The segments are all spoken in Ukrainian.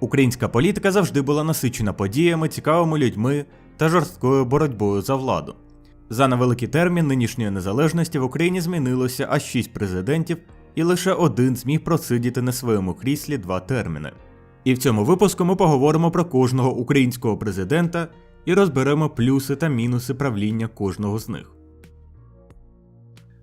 Українська політика завжди була насичена подіями, цікавими людьми та жорсткою боротьбою за владу. За невеликий термін нинішньої незалежності в Україні змінилося аж 6 президентів, і лише один зміг просидіти на своєму кріслі два терміни. І в цьому випуску ми поговоримо про кожного українського президента і розберемо плюси та мінуси правління кожного з них.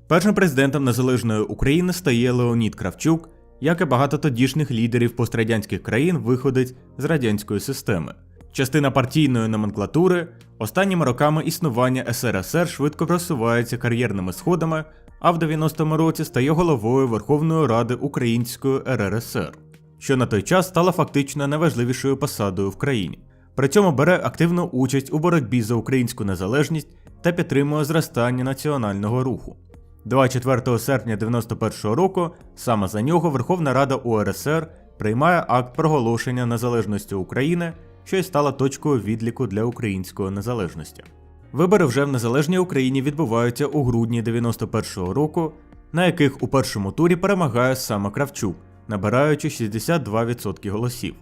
Першим президентом незалежної України стає Леонід Кравчук, як і багато тодішніх лідерів пострадянських країн виходить з радянської системи. Частина партійної номенклатури останніми роками існування СРСР швидко просувається кар'єрними сходами, а в 90-му році стає головою Верховної Ради Української РРСР, що на той час стала фактично найважливішою посадою в країні. При цьому бере активну участь у боротьбі за українську незалежність та підтримує зростання національного руху. 24 серпня 91 року саме за нього Верховна Рада УРСР приймає акт проголошення незалежності України, що й стала точкою відліку для української незалежності. Вибори вже в незалежній Україні відбуваються у грудні 91 року, на яких у першому турі перемагає саме Кравчук, набираючи 62% голосів.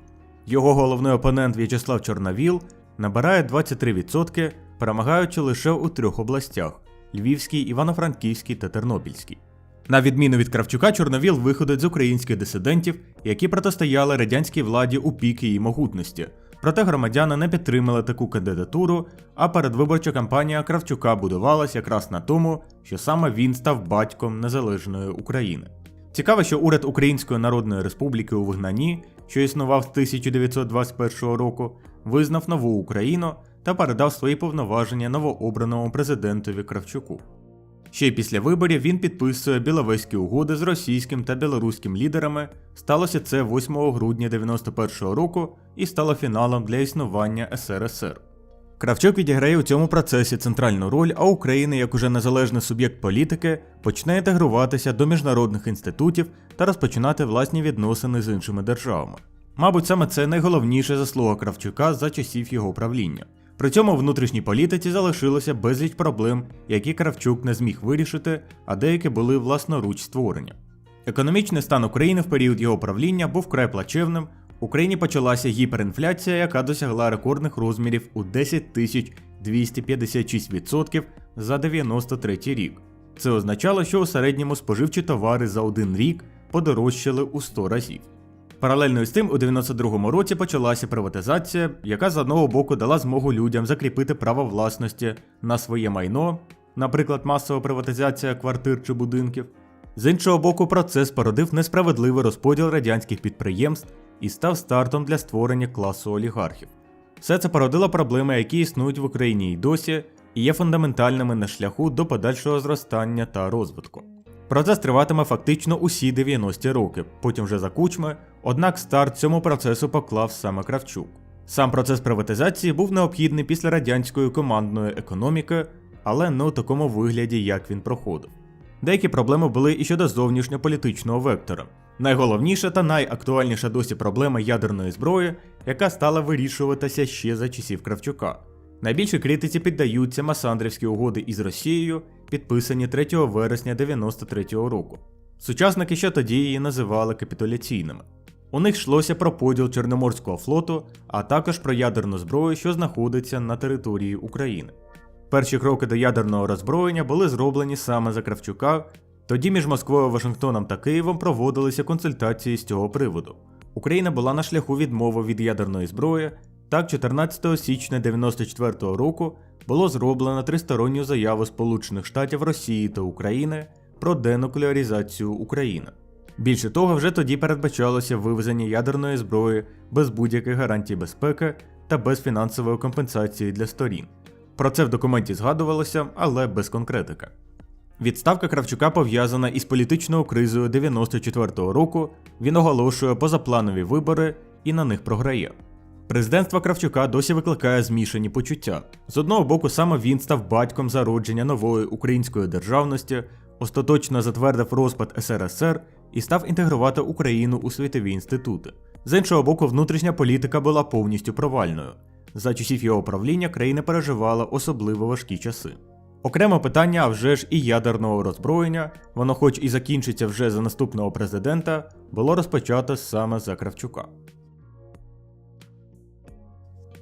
Його головний опонент В'ячеслав Чорновіл набирає 23%, перемагаючи лише у трьох областях Львівській, Івано-Франківській та Тернопільській. На відміну від Кравчука, Чорновіл виходить з українських дисидентів, які протистояли радянській владі у пік її могутності. Проте громадяни не підтримали таку кандидатуру, а передвиборча кампанія Кравчука будувалась якраз на тому, що саме він став батьком незалежної України. Цікаво, що уряд Української Народної Республіки у вигнанні, що існував з 1921 року, визнав нову Україну та передав свої повноваження новообраному президентові Кравчуку. Ще після виборів він підписує біловезькі угоди з російським та білоруським лідерами. Сталося це 8 грудня 91 року і стало фіналом для існування СРСР. Кравчук відіграє у цьому процесі центральну роль, а Україна, як уже незалежний суб'єкт політики, почне інтегруватися до міжнародних інститутів та розпочинати власні відносини з іншими державами. Мабуть, саме це найголовніша заслуга Кравчука за часів його правління. При цьому внутрішній політиці залишилося безліч проблем, які Кравчук не зміг вирішити, а деякі були власноруч створені. Економічний стан України в період його правління був вкрай плачевним. В Україні почалася гіперінфляція, яка досягла рекордних розмірів у 10 тисяч 256% за 93 рік. Це означало, що у середньому споживчі товари за один рік подорожчали у 100 разів. Паралельно з тим, у 92-му році почалася приватизація, яка з одного боку дала змогу людям закріпити право власності на своє майно, наприклад, масова приватизація квартир чи будинків. З іншого боку, процес породив несправедливий розподіл радянських підприємств і став стартом для створення класу олігархів. Все це породило проблеми, які існують в Україні й досі, і є фундаментальними на шляху до подальшого зростання та розвитку. Процес триватиме фактично усі 90-ті роки, потім вже за кучми, однак старт цьому процесу поклав саме Кравчук. Сам процес приватизації був необхідний після радянської командної економіки, але не у такому вигляді, як він проходив. Деякі проблеми були і щодо зовнішньополітичного вектора. Найголовніша та найактуальніша досі проблема ядерної зброї, яка стала вирішуватися ще за часів Кравчука. Найбільші критиці піддаються Масандрівські угоди із Росією, підписані 3 вересня 93-го року. Сучасники ще тоді її називали капітуляційними. У них йшлося про поділ Чорноморського флоту, а також про ядерну зброю, що знаходиться на території України. Перші кроки до ядерного роззброєння були зроблені саме за Кравчука. Тоді між Москвою, Вашингтоном та Києвом проводилися консультації з цього приводу. Україна була на шляху відмови від ядерної зброї. Так, 14 січня 94 року було зроблено тристоронню заяву Сполучених Штатів Росії та України про денуклеаризацію України. Більше того, вже тоді передбачалося вивезення ядерної зброї без будь-яких гарантій безпеки та без фінансової компенсації для сторін. Про це в документі згадувалося, але без конкретики. Відставка Кравчука пов'язана із політичною кризою 94-го року. Він оголошує позапланові вибори і на них програє. Президентство Кравчука досі викликає змішані почуття. З одного боку, саме він став батьком зародження нової української державності, остаточно затвердив розпад СРСР і став інтегрувати Україну у світові інститути. З іншого боку, внутрішня політика була повністю провальною. За часів його правління країна переживала особливо важкі часи. Окреме питання, а вже ж і ядерного роззброєння, воно, хоч і закінчиться вже за наступного президента, було розпочато саме за Кравчука.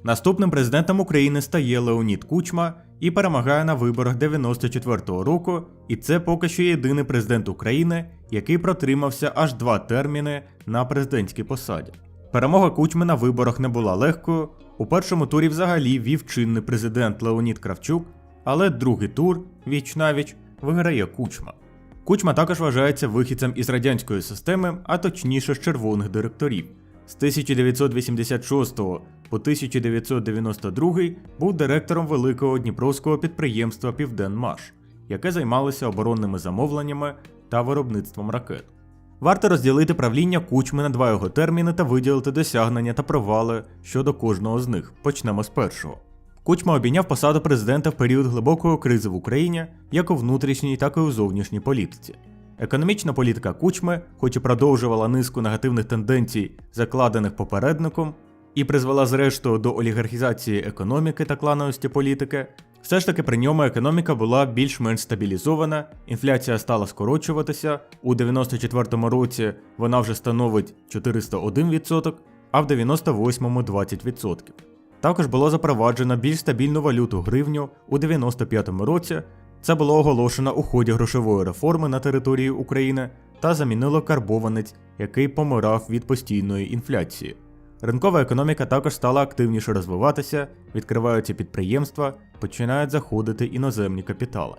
Наступним президентом України стає Леонід Кучма і перемагає на виборах 94-го року, і це поки що єдиний президент України, який протримався аж два терміни на президентській посаді. Перемога Кучми на виборах не була легкою. У першому турі взагалі вів чинний президент Леонід Кравчук, але другий тур віч навіч виграє Кучма. Кучма також вважається вихідцем із радянської системи, а точніше з червоних директорів. З 1986 по 1992 був директором великого дніпровського підприємства Південмаш, яке займалося оборонними замовленнями та виробництвом ракет. Варто розділити правління Кучми на два його терміни та виділити досягнення та провали щодо кожного з них. Почнемо з першого. Кучма обійняв посаду президента в період глибокої кризи в Україні як у внутрішній, так і у зовнішній політиці. Економічна політика Кучми, хоч і продовжувала низку негативних тенденцій, закладених попередником, і призвела зрештою до олігархізації економіки та клановості політики, все ж таки при ньому економіка була більш-менш стабілізована, інфляція стала скорочуватися. У 94-му році вона вже становить 401%, а в 98-му 20%. Також було запроваджено більш стабільну валюту гривню у 95-му році. Це було оголошено у ході грошової реформи на території України та замінило карбованець, який помирав від постійної інфляції. Ринкова економіка також стала активніше розвиватися, відкриваються підприємства, починають заходити іноземні капітали.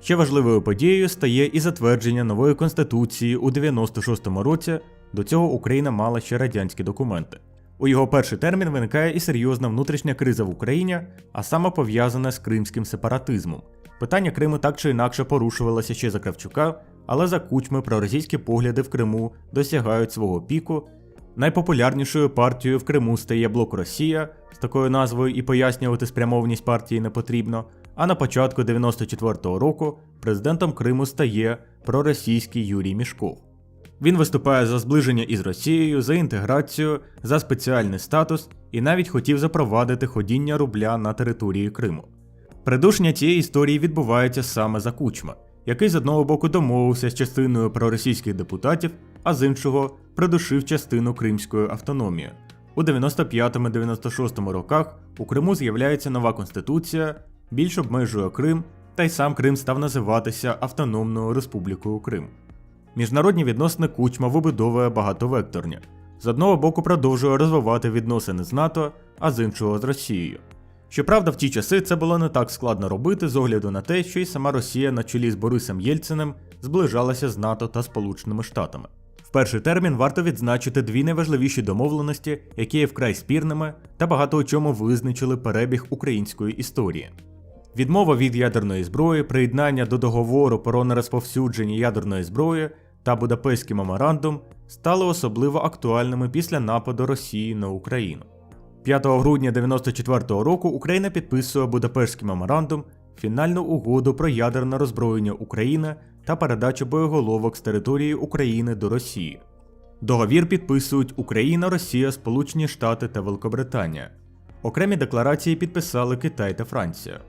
Ще важливою подією стає і затвердження нової конституції у 96-му році. До цього Україна мала ще радянські документи. У його перший термін виникає і серйозна внутрішня криза в Україні, а саме пов'язана з кримським сепаратизмом. Питання Криму так чи інакше порушувалося ще за Кравчука, але за кучми проросійські погляди в Криму досягають свого піку. Найпопулярнішою партією в Криму стає блок Росія з такою назвою і пояснювати спрямованість партії не потрібно. А на початку 94-го року президентом Криму стає проросійський Юрій Мішков. Він виступає за зближення із Росією, за інтеграцію, за спеціальний статус і навіть хотів запровадити ходіння рубля на території Криму. Придушення цієї історії відбувається саме за кучма, який з одного боку домовився з частиною проросійських депутатів, а з іншого придушив частину кримської автономії. У 95-96 роках у Криму з'являється нова конституція, більш обмежує Крим, та й сам Крим став називатися Автономною Республікою Крим. Міжнародні відносини Кучма вибудовує багатовекторні. З одного боку продовжує розвивати відносини з НАТО, а з іншого з Росією. Щоправда, в ті часи це було не так складно робити з огляду на те, що й сама Росія на чолі з Борисом Єльциним зближалася з НАТО та Сполученими Штатами. В перший термін варто відзначити дві найважливіші домовленості, які є вкрай спірними та багато у чому визначили перебіг української історії. Відмова від ядерної зброї, приєднання до договору про нерозповсюдження ядерної зброї та Будапештський меморандум стали особливо актуальними після нападу Росії на Україну. 5 грудня 1994 року Україна підписує Будапештський меморандум, фінальну угоду про ядерне роззброєння України та передачу боєголовок з території України до Росії. Договір підписують Україна, Росія, Сполучені Штати та Великобританія. Окремі декларації підписали Китай та Франція.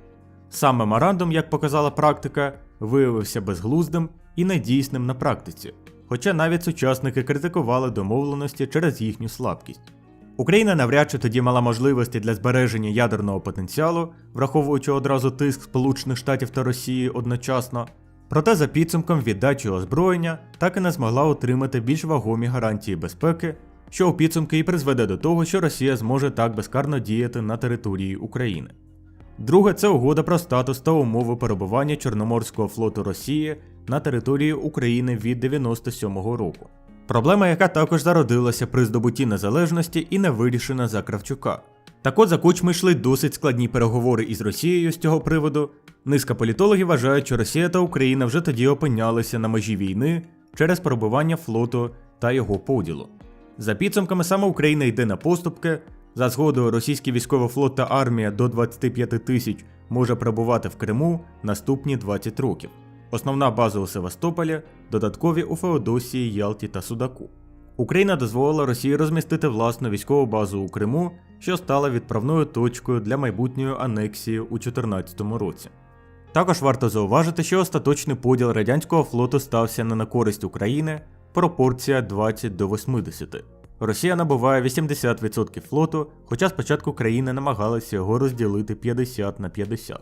Сам меморандум, як показала практика, виявився безглуздим і недійсним на практиці, хоча навіть сучасники критикували домовленості через їхню слабкість. Україна навряд чи тоді мала можливості для збереження ядерного потенціалу, враховуючи одразу тиск Сполучених Штатів та Росії одночасно. Проте за підсумком віддачі озброєння так і не змогла отримати більш вагомі гарантії безпеки, що у підсумки і призведе до того, що Росія зможе так безкарно діяти на території України. Друге це угода про статус та умови перебування Чорноморського флоту Росії на території України від 97-го року. Проблема, яка також зародилася при здобутті незалежності і не вирішена за Кравчука. Так от за кучми йшли досить складні переговори із Росією з цього приводу. Низка політологів вважають, що Росія та Україна вже тоді опинялися на межі війни через перебування флоту та його поділу. За підсумками саме Україна йде на поступки. За згодою російський військовий флот та армія до 25 тисяч може перебувати в Криму наступні 20 років. Основна база у Севастополі, додаткові у Феодосії, Ялті та Судаку. Україна дозволила Росії розмістити власну військову базу у Криму, що стала відправною точкою для майбутньої анексії у 2014 році. Також варто зауважити, що остаточний поділ радянського флоту стався не на користь України пропорція 20 до 80. Росія набуває 80% флоту, хоча спочатку країни намагалися його розділити 50 на 50.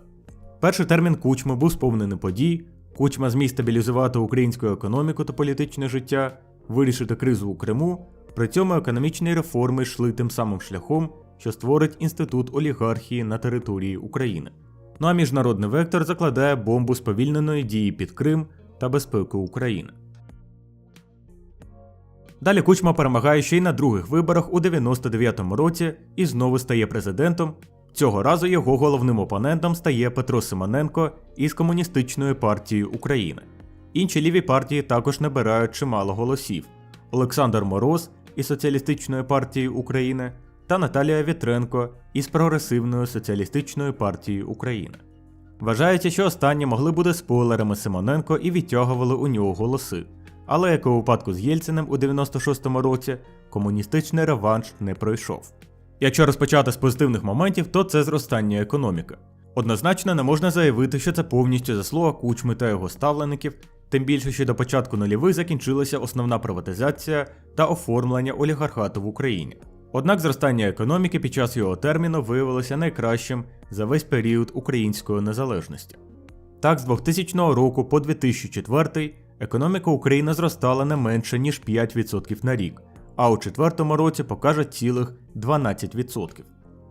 Перший термін кучми був сповнений подій. Кучма зміг стабілізувати українську економіку та політичне життя, вирішити кризу у Криму. При цьому економічні реформи йшли тим самим шляхом, що створить інститут олігархії на території України. Ну а міжнародний вектор закладає бомбу сповільненої дії під Крим та безпеку України. Далі Кучма перемагає ще й на других виборах у 99-му році і знову стає президентом. Цього разу його головним опонентом стає Петро Симоненко із Комуністичної партії України. Інші ліві партії також набирають чимало голосів: Олександр Мороз із Соціалістичної партії України та Наталія Вітренко із Прогресивної соціалістичної партії України. Вважається, що останні могли бути спойлерами Симоненко і відтягували у нього голоси. Але як у випадку з Єльциним у 96-му році, комуністичний реванш не пройшов. Якщо розпочати з позитивних моментів, то це зростання економіки. Однозначно не можна заявити, що це повністю заслуга кучми та його ставлеників, тим більше, що до початку нульових закінчилася основна приватизація та оформлення олігархату в Україні. Однак зростання економіки під час його терміну виявилося найкращим за весь період української незалежності. Так, з 2000 року по 2004 економіка України зростала не менше ніж 5% на рік, а у четвертому році покаже цілих 12%.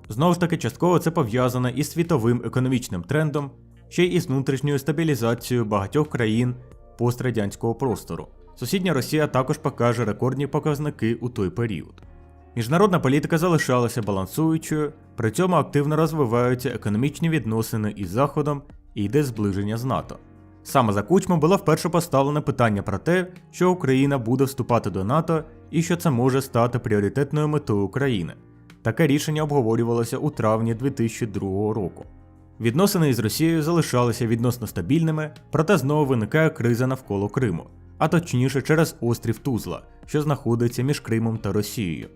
Знову ж таки, частково це пов'язано із світовим економічним трендом, ще й із внутрішньою стабілізацією багатьох країн пострадянського простору. Сусідня Росія також покаже рекордні показники у той період. Міжнародна політика залишалася балансуючою, при цьому активно розвиваються економічні відносини із Заходом і йде зближення з НАТО. Саме за кучму було вперше поставлене питання про те, що Україна буде вступати до НАТО і що це може стати пріоритетною метою України. Таке рішення обговорювалося у травні 2002 року. Відносини із Росією залишалися відносно стабільними, проте знову виникає криза навколо Криму, а точніше через острів Тузла, що знаходиться між Кримом та Росією.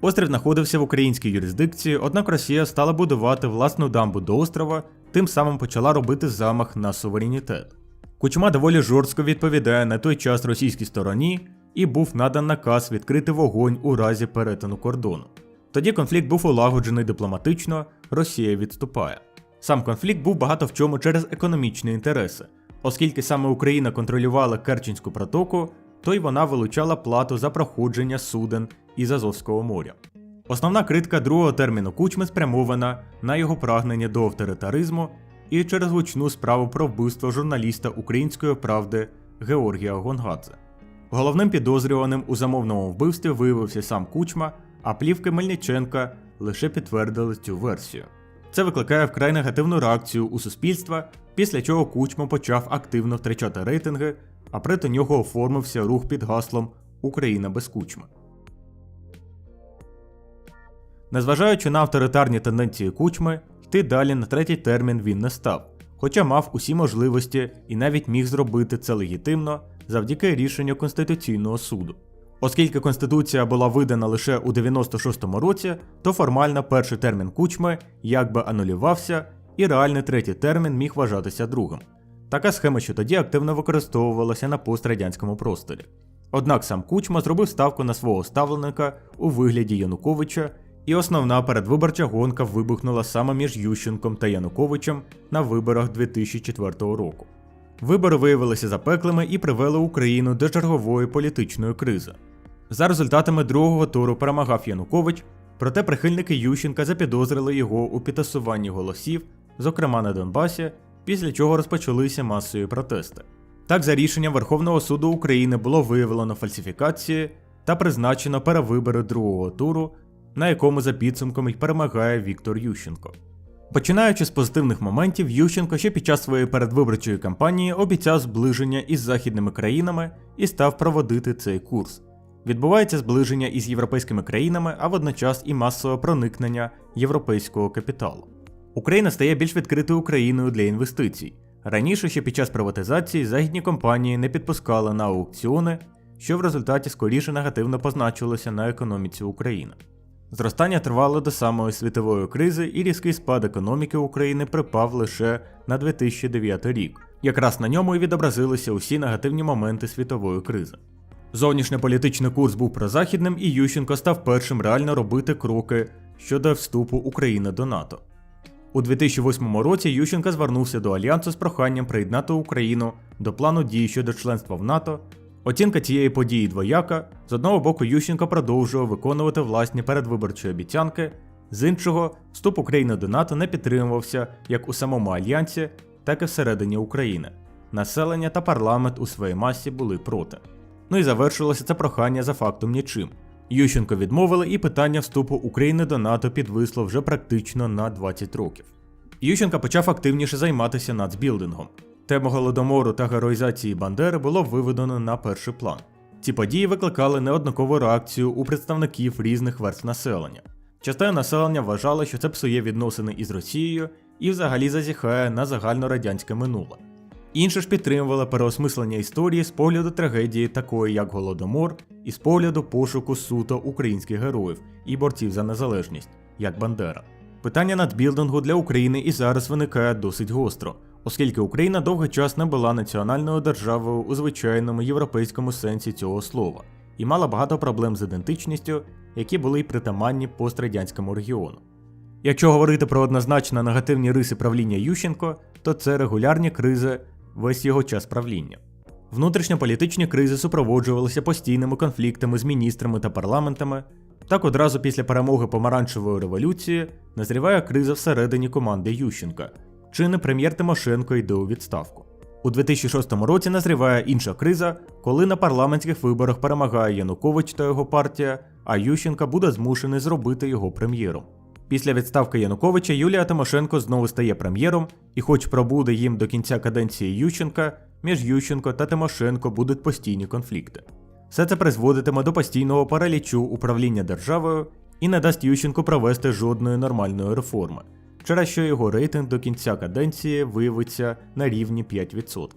Острів знаходився в українській юрисдикції, однак Росія стала будувати власну дамбу до острова, тим самим почала робити замах на суверенітет. Кучма доволі жорстко відповідає на той час російській стороні і був надан наказ відкрити вогонь у разі перетину кордону. Тоді конфлікт був улагоджений дипломатично, Росія відступає. Сам конфлікт був багато в чому через економічні інтереси, оскільки саме Україна контролювала Керченську протоку, то й вона вилучала плату за проходження суден із Азовського моря. Основна критика другого терміну Кучми спрямована на його прагнення до авторитаризму і через гучну справу про вбивство журналіста Української правди Георгія Гонгадзе. Головним підозрюваним у замовному вбивстві виявився сам Кучма, а плівки Мельниченка лише підтвердили цю версію. Це викликає вкрай негативну реакцію у суспільства, після чого Кучма почав активно втрачати рейтинги, а проти нього оформився рух під гаслом Україна без кучми. Незважаючи на авторитарні тенденції кучми, йти далі на третій термін він не став, хоча мав усі можливості і навіть міг зробити це легітимно завдяки рішенню Конституційного суду. Оскільки Конституція була видана лише у 96-му році, то формально перший термін кучми якби анулювався, і реальний третій термін міг вважатися другим. Така схема, що тоді активно використовувалася на пострадянському просторі. Однак сам Кучма зробив ставку на свого ставленика у вигляді Януковича, і основна передвиборча гонка вибухнула саме між Ющенком та Януковичем на виборах 2004 року. Вибори виявилися запеклими і привели Україну до чергової політичної кризи. За результатами другого туру перемагав Янукович, проте прихильники Ющенка запідозрили його у підтасуванні голосів, зокрема на Донбасі, після чого розпочалися масові протести. Так, за рішенням Верховного суду України було виявлено фальсифікації та призначено перевибори другого туру, на якому за підсумком й перемагає Віктор Ющенко. Починаючи з позитивних моментів, Ющенко ще під час своєї передвиборчої кампанії обіцяв зближення із західними країнами і став проводити цей курс. Відбувається зближення із європейськими країнами, а водночас і масове проникнення європейського капіталу. Україна стає більш відкритою країною для інвестицій. Раніше ще під час приватизації західні компанії не підпускали на аукціони, що в результаті скоріше негативно позначилося на економіці України. Зростання тривало до самої світової кризи, і різкий спад економіки України припав лише на 2009 рік. Якраз на ньому і відобразилися усі негативні моменти світової кризи. Зовнішньополітичний курс був прозахідним, і Ющенко став першим реально робити кроки щодо вступу України до НАТО. У 2008 році Ющенко звернувся до Альянсу з проханням приєднати Україну до плану дій щодо членства в НАТО. Оцінка цієї події двояка. З одного боку, Ющенко продовжував виконувати власні передвиборчі обіцянки, з іншого, вступ України до НАТО не підтримувався як у самому альянсі, так і всередині України. Населення та парламент у своїй масі були проти. Ну і завершилося це прохання за фактом нічим. Ющенко відмовили, і питання вступу України до НАТО підвисло вже практично на 20 років. Ющенко почав активніше займатися нацбілдингом. Тему голодомору та героїзації Бандери було виведено на перший план. Ці події викликали неоднакову реакцію у представників різних верств населення. Частина населення вважала, що це псує відносини із Росією і взагалі зазіхає на загальнорадянське минуле. Інші ж підтримували переосмислення історії з погляду трагедії, такої як Голодомор, і з погляду пошуку суто українських героїв і борців за незалежність, як Бандера. Питання надбілдингу для України і зараз виникає досить гостро, оскільки Україна довгий час не була національною державою у звичайному європейському сенсі цього слова, і мала багато проблем з ідентичністю, які були й притаманні пострадянському регіону. Якщо говорити про однозначно негативні риси правління Ющенко, то це регулярні кризи весь його час правління. Внутрішньополітичні кризи супроводжувалися постійними конфліктами з міністрами та парламентами. Так одразу після перемоги помаранчевої революції назріває криза всередині команди Ющенка, чи не прем'єр Тимошенко йде у відставку. У 2006 році назріває інша криза, коли на парламентських виборах перемагає Янукович та його партія, а Ющенка буде змушений зробити його прем'єром. Після відставки Януковича Юлія Тимошенко знову стає прем'єром, і хоч пробуде їм до кінця каденції Ющенка, між Ющенко та Тимошенко будуть постійні конфлікти. Все це призводитиме до постійного паралічу управління державою і не дасть Ющенку провести жодної нормальної реформи, через що його рейтинг до кінця каденції виявиться на рівні 5%.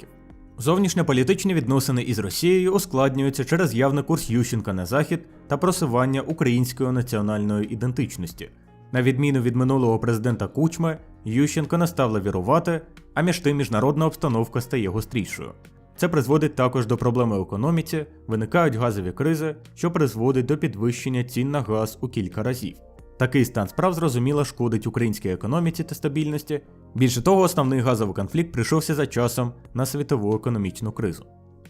Зовнішньополітичні відносини із Росією ускладнюються через явний курс Ющенка на захід та просування української національної ідентичності. На відміну від минулого президента Кучми, Ющенко не став лавірувати, а між тим міжнародна обстановка стає гострішою. Це призводить також до проблеми в економіці, виникають газові кризи, що призводить до підвищення цін на газ у кілька разів. Такий стан справ зрозуміло шкодить українській економіці та стабільності. Більше того, основний газовий конфлікт прийшовся за часом на світову економічну кризу.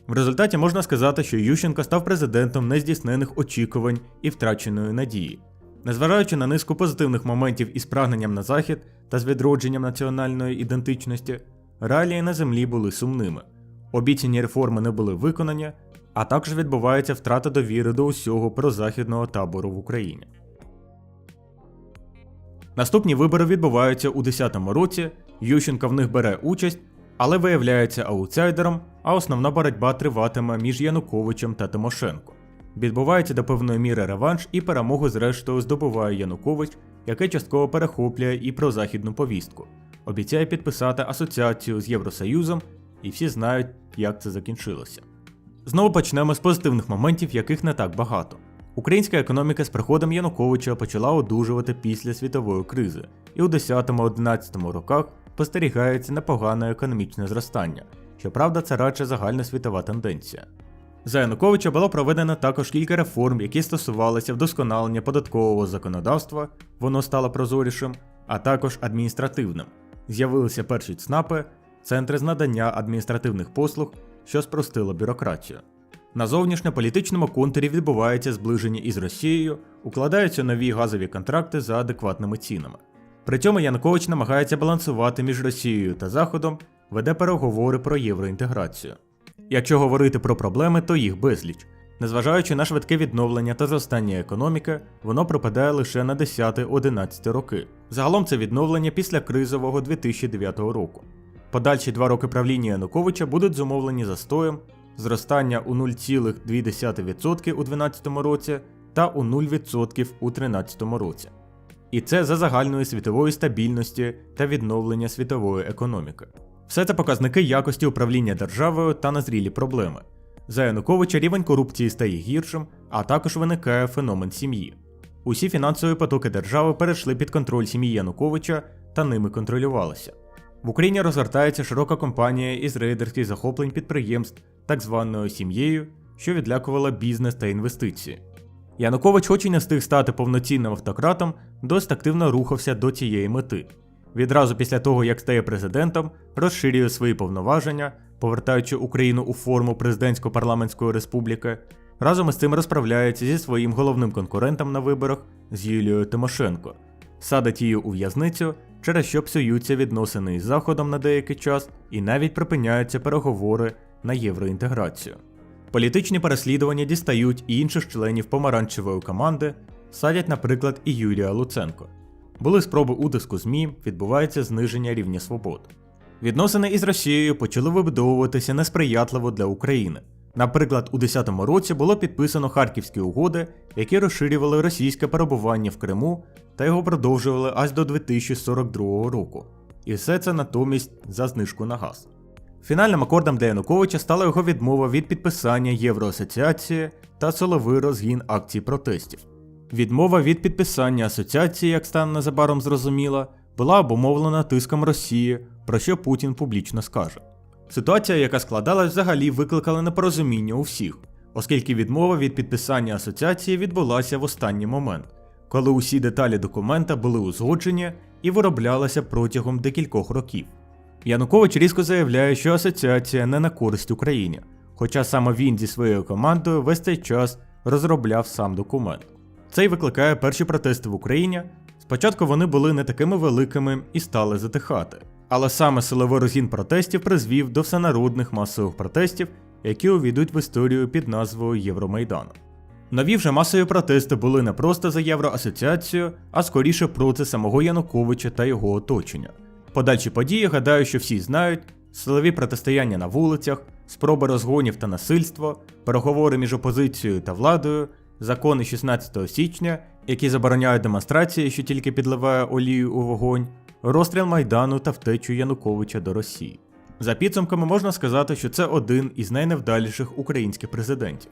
В результаті можна сказати, що Ющенко став президентом нездійснених очікувань і втраченої надії. Незважаючи на низку позитивних моментів із прагненням на захід та з відродженням національної ідентичності, реалії на землі були сумними. Обіцяні реформи не були виконані, а також відбувається втрата довіри до усього прозахідного табору в Україні. Наступні вибори відбуваються у 2010 році. Ющенко в них бере участь, але виявляється аутсайдером, а основна боротьба триватиме між Януковичем та Тимошенко. Відбувається до певної міри реванш і перемогу зрештою здобуває Янукович, який частково перехоплює і про західну повістку. Обіцяє підписати асоціацію з Євросоюзом, і всі знають, як це закінчилося. Знову почнемо з позитивних моментів, яких не так багато. Українська економіка з приходом Януковича почала одужувати після світової кризи, і у 10-11 роках спостерігається непогане економічне зростання. Щоправда, це радше загальносвітова тенденція. За Януковича було проведено також кілька реформ, які стосувалися вдосконалення податкового законодавства, воно стало прозорішим, а також адміністративним. З'явилися перші ЦНАПи, центри з надання адміністративних послуг, що спростило бюрократію. На зовнішньополітичному контурі відбувається зближення із Росією, укладаються нові газові контракти за адекватними цінами. При цьому Янукович намагається балансувати між Росією та Заходом, веде переговори про євроінтеграцію. Якщо говорити про проблеми, то їх безліч. Незважаючи на швидке відновлення та зростання економіки, воно припадає лише на 10-11 роки. Загалом це відновлення після кризового 2009 року. Подальші два роки правління Януковича будуть зумовлені застоєм, зростання у 0,2% у 2012 році та у 0% у 2013 році. І це за загальної світової стабільності та відновлення світової економіки. Все це показники якості управління державою та назрілі проблеми. За Януковича рівень корупції стає гіршим, а також виникає феномен сім'ї. Усі фінансові потоки держави перейшли під контроль сім'ї Януковича та ними контролювалися. В Україні розгортається широка кампанія із рейдерських захоплень підприємств так званою сім'єю, що відлякувала бізнес та інвестиції. Янукович, хоч і не встиг стати повноцінним автократом, досить активно рухався до цієї мети. Відразу після того, як стає президентом, розширює свої повноваження, повертаючи Україну у форму президентсько-парламентської республіки, разом із цим розправляється зі своїм головним конкурентом на виборах з Юлією Тимошенко, садить її у в'язницю, через що псуються відносини із Заходом на деякий час і навіть припиняються переговори на євроінтеграцію. Політичні переслідування дістають і інших членів помаранчевої команди, садять, наприклад, і Юрія Луценко. Були спроби утиску ЗМІ, відбувається зниження рівня свобод. Відносини із Росією почали вибудовуватися несприятливо для України. Наприклад, у 2010 році було підписано Харківські угоди, які розширювали російське перебування в Криму та його продовжували аж до 2042 року. І все це натомість за знижку на газ. Фінальним акордом для Януковича стала його відмова від підписання Євроасоціації та силовий розгін акцій протестів. Відмова від підписання асоціації, як стане незабаром зрозуміло, була обумовлена тиском Росії, про що Путін публічно скаже. Ситуація, яка складалась, взагалі викликала непорозуміння у всіх, оскільки відмова від підписання асоціації відбулася в останній момент, коли усі деталі документа були узгоджені і вироблялися протягом декількох років. Янукович різко заявляє, що асоціація не на користь Україні, хоча саме він зі своєю командою весь цей час розробляв сам документ. Це й викликає перші протести в Україні. Спочатку вони були не такими великими і стали затихати. Але саме силовий розгін протестів призвів до всенародних масових протестів, які увійдуть в історію під назвою Євромайдану. Нові вже масові протести були не просто за Євроасоціацію, а скоріше проти самого Януковича та його оточення. Подальші події, гадаю, що всі знають: силові протистояння на вулицях, спроби розгонів та насильство, переговори між опозицією та владою, закони 16 січня, які забороняють демонстрації, що тільки підливає олію у вогонь, розстріл Майдану та втечу Януковича до Росії. За підсумками можна сказати, що це один із найневдаліших українських президентів.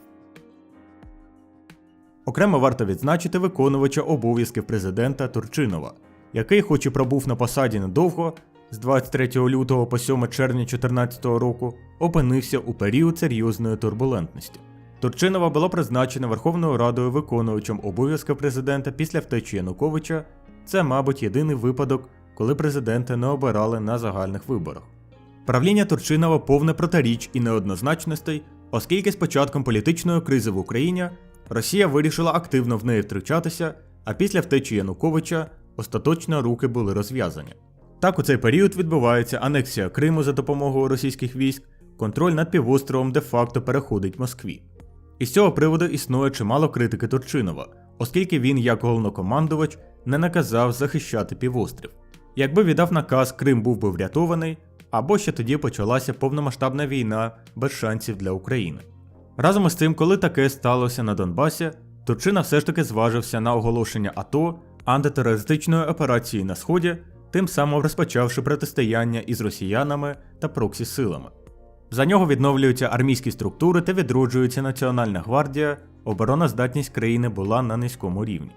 Окремо варто відзначити виконувача обов'язків президента Турчинова, який, хоч і пробув на посаді недовго, з 23 лютого по 7 червня 2014 року, опинився у період серйозної турбулентності. Турчинова було призначено Верховною Радою виконувачем обов'язків президента після втечі Януковича. Це, мабуть, єдиний випадок, коли президента не обирали на загальних виборах. Правління Турчинова повне протиріч і неоднозначностей, оскільки з початком політичної кризи в Україні Росія вирішила активно в неї втручатися, а після втечі Януковича остаточно руки були розв'язані. Так у цей період відбувається анексія Криму за допомогою російських військ, контроль над півостровом де-факто переходить Москві. Із цього приводу існує чимало критики Турчинова, оскільки він, як головнокомандувач, не наказав захищати півострів. Якби віддав наказ, Крим був би врятований, або ще тоді почалася повномасштабна війна без шансів для України. Разом із цим, коли таке сталося на Донбасі, Турчина все ж таки зважився на оголошення АТО антитерористичної операції на Сході, тим самим розпочавши протистояння із росіянами та проксі силами. За нього відновлюються армійські структури та відроджується Національна гвардія, обороноздатність країни була на низькому рівні.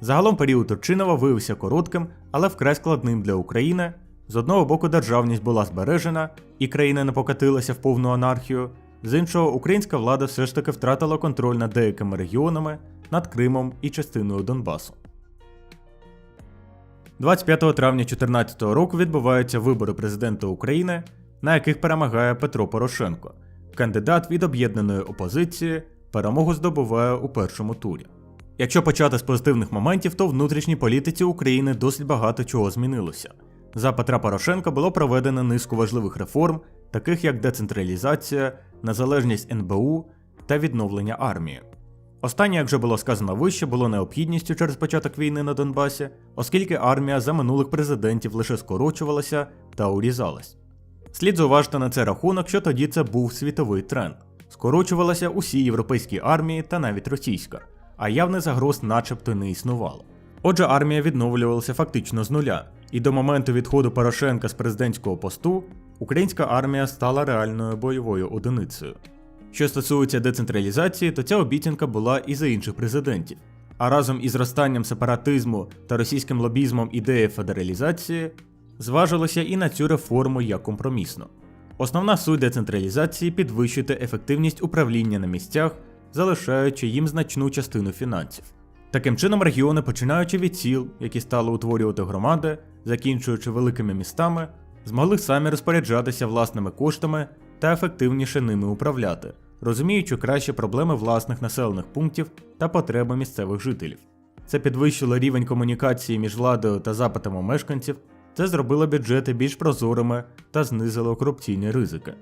Загалом період Турчинова виявився коротким, але вкрай складним для України. З одного боку, державність була збережена, і країна не покатилася в повну анархію, з іншого, українська влада все ж таки втратила контроль над деякими регіонами, над Кримом і частиною Донбасу. 25 травня 2014 року відбуваються вибори президента України, на яких перемагає Петро Порошенко. Кандидат від об'єднаної опозиції перемогу здобуває у першому турі. Якщо почати з позитивних моментів, то внутрішній політиці України досить багато чого змінилося. За Петра Порошенка було проведено низку важливих реформ, таких як децентралізація, незалежність НБУ та відновлення армії. Останнє, як вже було сказано вище, було необхідністю через початок війни на Донбасі, оскільки армія за минулих президентів лише скорочувалася та урізалась. Слід зауважити на цей рахунок, що тоді це був світовий тренд. Скорочувалися усі європейські армії та навіть російська, а явних загроз начебто не існувало. Отже, армія відновлювалася фактично з нуля, і до моменту відходу Порошенка з президентського посту українська армія стала реальною бойовою одиницею. Що стосується децентралізації, то ця обіцянка була і за інших президентів. А разом із зростанням сепаратизму та російським лобізмом ідеї федералізації зважилося і на цю реформу як компромісно. Основна суть децентралізації підвищити ефективність управління на місцях, залишаючи їм значну частину фінансів. Таким чином, регіони, починаючи від сіл, які стали утворювати громади, закінчуючи великими містами, змогли самі розпоряджатися власними коштами та ефективніше ними управляти, розуміючи краще проблеми власних населених пунктів та потреби місцевих жителів. Це підвищило рівень комунікації між владою та запитами мешканців, це зробило бюджети більш прозорими та знизило корупційні ризики.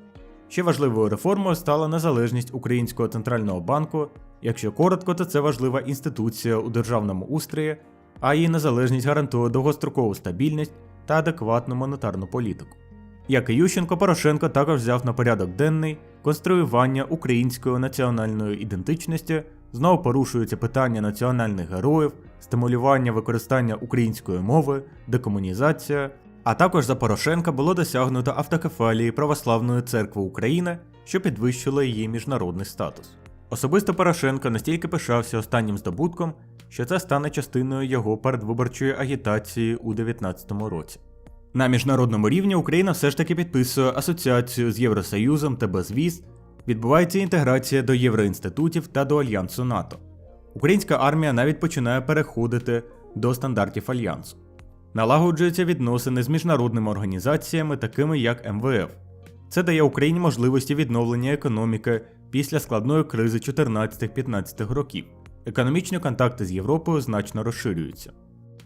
Ще важливою реформою стала незалежність Українського центрального банку. Якщо коротко, то це важлива інституція у державному устрої, а її незалежність гарантує довгострокову стабільність та адекватну монетарну політику. Як і Ющенко, Порошенко також взяв на порядок денний конструювання української національної ідентичності, знову порушуються питання національних героїв, стимулювання використання української мови, декомунізація. А також за Порошенка було досягнуто автокефалії Православної церкви України, що підвищило її міжнародний статус. Особисто Порошенко настільки пишався останнім здобутком, що це стане частиною його передвиборчої агітації у 2019 році. На міжнародному рівні Україна все ж таки підписує асоціацію з Євросоюзом та безвіз, відбувається інтеграція до євроінститутів та до Альянсу НАТО. Українська армія навіть починає переходити до стандартів альянсу. Налагоджуються відносини з міжнародними організаціями, такими як МВФ. Це дає Україні можливості відновлення економіки після складної кризи 14-15 років. Економічні контакти з Європою значно розширюються.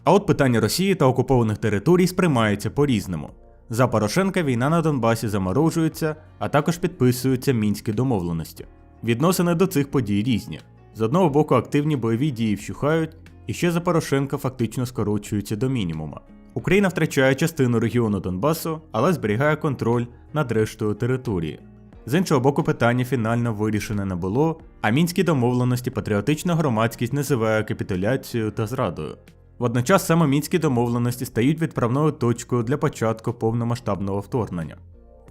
А от питання Росії та окупованих територій сприймається по-різному. За Порошенка війна на Донбасі заморожується, а також підписуються мінські домовленості. Відносини до цих подій різні. З одного боку, активні бойові дії вщухають, і ще за Порошенка фактично скорочуються до мінімума. Україна втрачає частину регіону Донбасу, але зберігає контроль над рештою території. З іншого боку, питання фінально вирішене не було, а мінські домовленості патріотична громадськість називає капітуляцією та зрадою. Водночас саме мінські домовленості стають відправною точкою для початку повномасштабного вторгнення.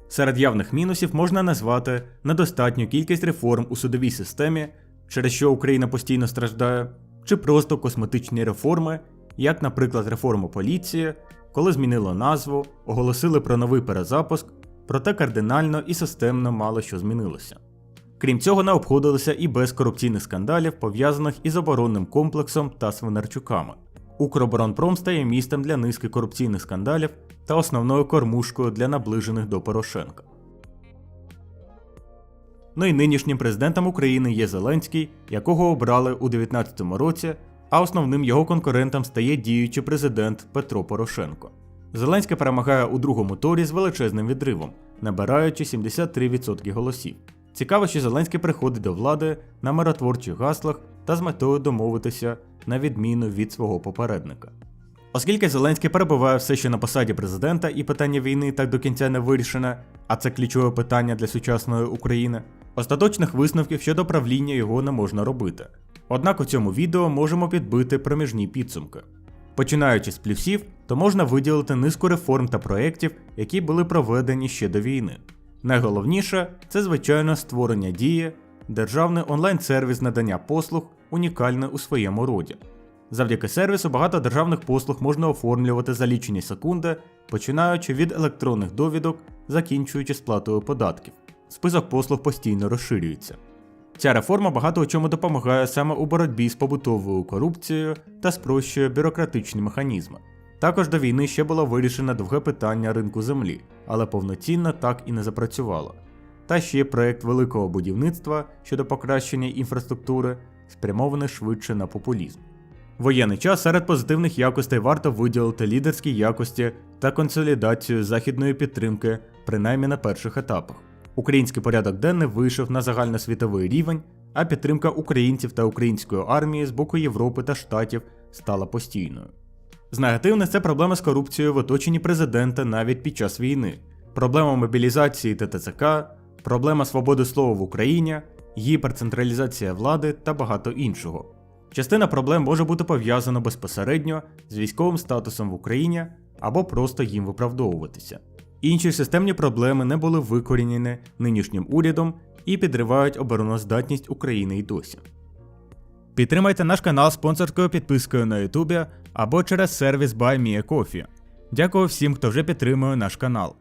Серед явних мінусів можна назвати недостатню кількість реформ у судовій системі, через що Україна постійно страждає, чи просто косметичні реформи, як, наприклад, реформу поліції, коли змінило назву, оголосили про новий перезапуск, проте кардинально і системно мало що змінилося. Крім цього, не обходилися і без корупційних скандалів, пов'язаних із оборонним комплексом та Свинарчуками. Укроборонпром стає містом для низки корупційних скандалів та основною кормушкою для наближених до Порошенка. Ну і нинішнім президентом України є Зеленський, якого обрали у 2019 році, а основним його конкурентом стає діючий президент Петро Порошенко. Зеленський перемагає у другому турі з величезним відривом, набираючи 73% голосів. Цікаво, що Зеленський приходить до влади на миротворчих гаслах та з метою домовитися на відміну від свого попередника. Оскільки Зеленський перебуває все ще на посаді президента і питання війни так до кінця не вирішене, а це ключове питання для сучасної України, остаточних висновків щодо правління його не можна робити. Однак у цьому відео можемо підбити проміжні підсумки. Починаючи з плюсів, то можна виділити низку реформ та проєктів, які були проведені ще до війни. Найголовніше це звичайно створення дії, державний онлайн-сервіс надання послуг, унікальний у своєму роді. Завдяки сервісу багато державних послуг можна оформлювати за лічені секунди, починаючи від електронних довідок, закінчуючи сплатою податків. Список послуг постійно розширюється. Ця реформа багато у чому допомагає саме у боротьбі з побутовою корупцією та спрощує бюрократичні механізми. Також до війни ще було вирішено довге питання ринку землі, але повноцінно так і не запрацювало. Та ще проект великого будівництва щодо покращення інфраструктури, спрямований швидше на популізм. Воєнний час серед позитивних якостей варто виділити лідерські якості та консолідацію західної підтримки, принаймні на перших етапах. Український порядок денний вийшов на загальносвітовий рівень, а підтримка українців та української армії з боку Європи та Штатів стала постійною. З негативних це проблема з корупцією в оточенні президента навіть під час війни, проблема мобілізації ТТЦК, проблема свободи слова в Україні, гіперцентралізація влади та багато іншого. Частина проблем може бути пов'язана безпосередньо з військовим статусом в Україні або просто їм виправдовуватися. Інші системні проблеми не були викорінені нинішнім урядом і підривають обороноздатність України й досі. Підтримайте наш канал спонсорською підпискою на YouTube або через сервіс BuyMeACoffee. Дякую всім, хто вже підтримує наш канал.